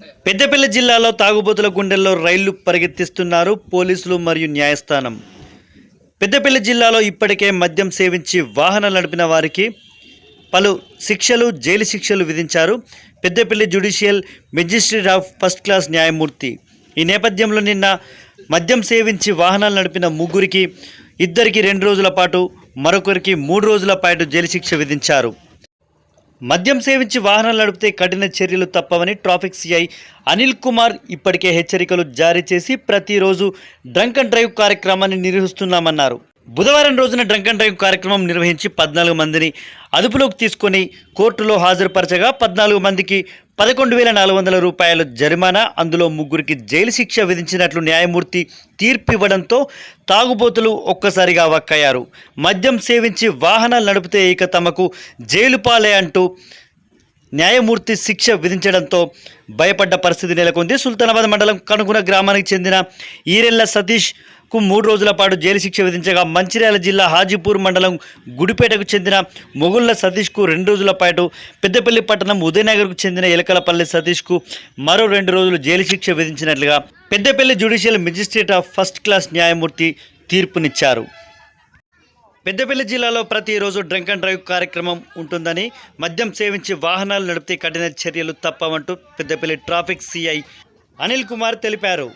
పెద్దపల్లి జిల్లాలో తాగుబోతుల గుండెల్లో రైళ్ళు పరిగెత్తిస్తున్నారు పోలీసులు మరియు న్యాయస్థానం. పెద్దపల్లి జిల్లాలో ఇప్పటికే మద్యం సేవించి వాహనాలు నడిపిన వారికి పలు శిక్షలు జైలు శిక్షలు విధించారు. Peddapalli judicial magistrate of first class న్యాయమూర్తి. ఈ నేపథ్యంలో నిన్న మద్యం సేవించి వాహనాలు నడిపిన ముగ్గురికి ఇద్దరికి రెండు రోజుల పాటు మరొకరికి మూడు రోజుల పాటు జైలు శిక్ష విధించారు. మద్యం సేవించి వాహనాలు నడిపితే కఠిన చర్యలు తప్పవని ట్రాఫిక్ సిఐ అనిల్ కుమార్ ఇప్పటికే హెచ్చరికలు జారీ చేసి ప్రతిరోజు డ్రంక్ అండ్ డ్రైవ్ కార్యక్రమాన్ని నిర్వహిస్తున్నామన్నారు. బుధవారం రోజున డ్రంక్ అండ్ డ్రైవ్ కార్యక్రమం నిర్వహించి పద్నాలుగు మందిని అదుపులోకి తీసుకొని కోర్టులో హాజరుపరచగా పద్నాలుగు మందికి పదకొండు వేల నాలుగు వందల రూపాయల జరిమానా అందులో ముగ్గురికి జైలు శిక్ష విధించినట్లు న్యాయమూర్తి తీర్పు ఇవ్వడంతో తాగుబోతులు ఒక్కసారిగా వక్కయ్యారు. మద్యం సేవించి వాహనాలు నడిపితే ఇక తమకు జైలు పాలే అంటూ న్యాయమూర్తి శిక్ష విధించడంతో భయపడ్డ పరిస్థితి నెలకొంది. సుల్తానాబాద్ మండలం కనుగొన గ్రామానికి చెందిన ఈరెల్ల కు మూడు రోజుల పాటు జైలు శిక్ష విధించగా మంచిర్యాల జిల్లా హాజీపూర్ మండలం గుడిపేటకు చెందిన మొగుళ్ళ సతీష్కు రెండు రోజుల పాటు పెద్దపల్లి పట్టణం ఉదయనగర్కు చెందిన ఎలకలపల్లి సతీష్కు మరో రెండు రోజులు జైలు శిక్ష విధించినట్లుగా Peddapalli judicial magistrate of first class న్యాయమూర్తి తీర్పునిచ్చారు. పెద్దపల్లి జిల్లాలో ప్రతిరోజు డ్రంక్ అండ్ డ్రైవ్ కార్యక్రమం ఉంటుందని మద్యం సేవించి వాహనాలు నడిపితే కఠిన చర్యలు తప్పవంటూ పెద్దపల్లి ట్రాఫిక్ సిఐ అనిల్ కుమార్ తెలిపారు.